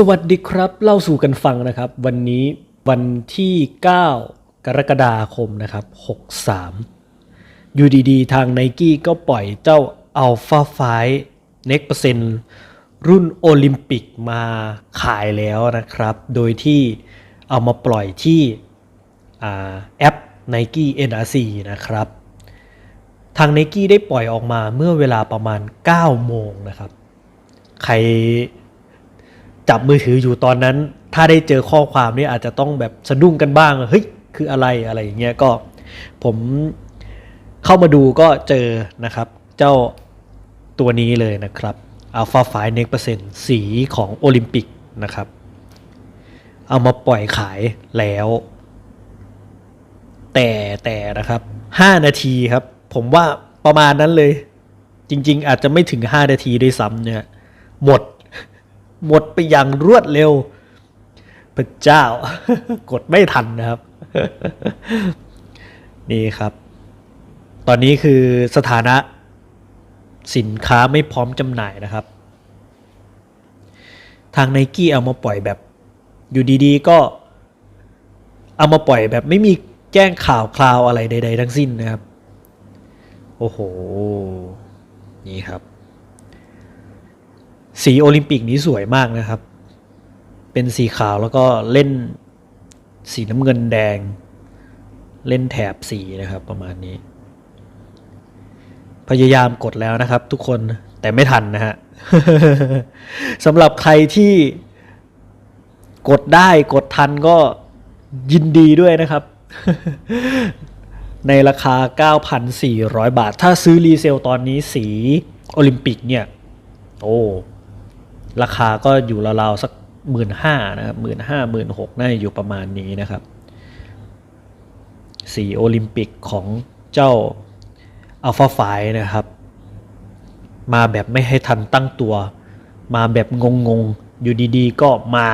สวัสดีครับเล่าสู่กันฟังนะครับ วันนี้วันที่ 9 กรกฎาคมนะครับ 63 อยู่ดีๆ ทาง n i กี้ก็ปล่อยเจ้า Alpha 5 Next Percent รุ่นโอลิมปิกมาขายแล้วนะครับ โดยที่เอามาปล่อยที่อ่าแอป Nike NRC นะครับ ทาง n i กี้ได้ปล่อยออกมาเมื่อเวลาประมาณ 9 โมงนะครับ ใคร จับมือถืออยู่ตอนนั้น ถ้าได้เจอข้อความนี่อาจจะต้องแบบสะดุ้งกันบ้างเฮ้ยคืออะไรอะไรอย่างเงี้ยก็ผมเข้ามาดูก็เจอนะครับ เจ้าตัวนี้เลยนะครับ Alpha 5 Next Percent สีของโอลิมปิกนะครับ เอามาปล่อยขายแล้ว แต่แต่นะครับ 5 นาทีครับ ผมว่าประมาณนั้นเลย จริง ๆ อาจจะไม่ถึง 5 นาทีด้วยซ้ำเนี่ยหมด หมดไปอย่างรวดเร็ว พระเจ้า กดไม่ทันนะครับ นี่ครับ ตอนนี้คือสถานะสินค้าไม่พร้อมจำหน่ายนะครับ ทางไนกี้เอามาปล่อยแบบ อยู่ดีๆ ก็เอามาปล่อยแบบไม่มีแจ้งข่าวคราวอะไรใด ๆ ทั้งสิ้นนะครับ โอ้โห นี่ครับ สีโอลิมปิกนี้สวยมากนะครับ เป็นสีขาวแล้วก็เล่นสีน้ำเงินแดง เล่นแถบสีนะครับประมาณนี้ พยายามกดแล้วนะครับ ทุกคนแต่ไม่ทันนะฮะสำหรับใครที่กดได้กดทันก็ยินดีด้วยนะครับ ในราคา 9,400 บาท ถ้าซื้อรีเซลตอนนี้สีโอลิมปิกเนี่ย โอ้ ราคาก็อยู่ราวๆสักหมื่นห้านะครับหมื่นห้าหมื่นหกน่าจะอยู่ประมาณนี้นะครับสีโอลิมปิกของเจ้าอัลฟาไฟนะครับ มาแบบไม่ให้ทันตั้งตัว มาแบบงงๆ อยู่ดีๆ ก็มา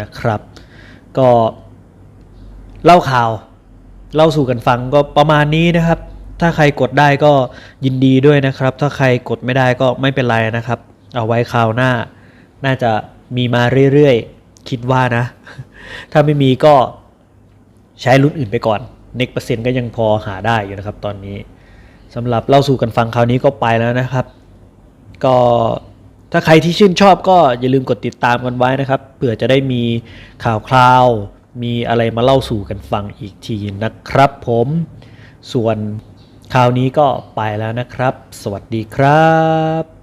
นะครับ ก็เล่าข่าว เล่าสู่กันฟังก็ประมาณนี้นะครับ ถ้าใครกดได้ก็ยินดีด้วยนะครับ ถ้าใครกดไม่ได้ก็ไม่เป็นไรนะครับ เอาไว้คราวหน้า น่าจะมีมาเรื่อยๆ คิดว่านะ ถ้าไม่มีก็ใช้รุ่นอื่นไปก่อนเน็กเปอร์เซ็นต์ก็ยังพอหาได้อยู่นะครับตอนนี้สำหรับเล่าสู่กันฟังคราวนี้ก็ไปแล้วนะครับ ก็ถ้าใครที่ชื่นชอบก็อย่าลืมกดติดตามกันไว้นะครับเผื่อจะได้มีข่าวคราว มีอะไรมาเล่าสู่กันฟังอีกทีนะครับผมส่วนคราวนี้ก็ไปแล้วนะครับ สวัสดีครับ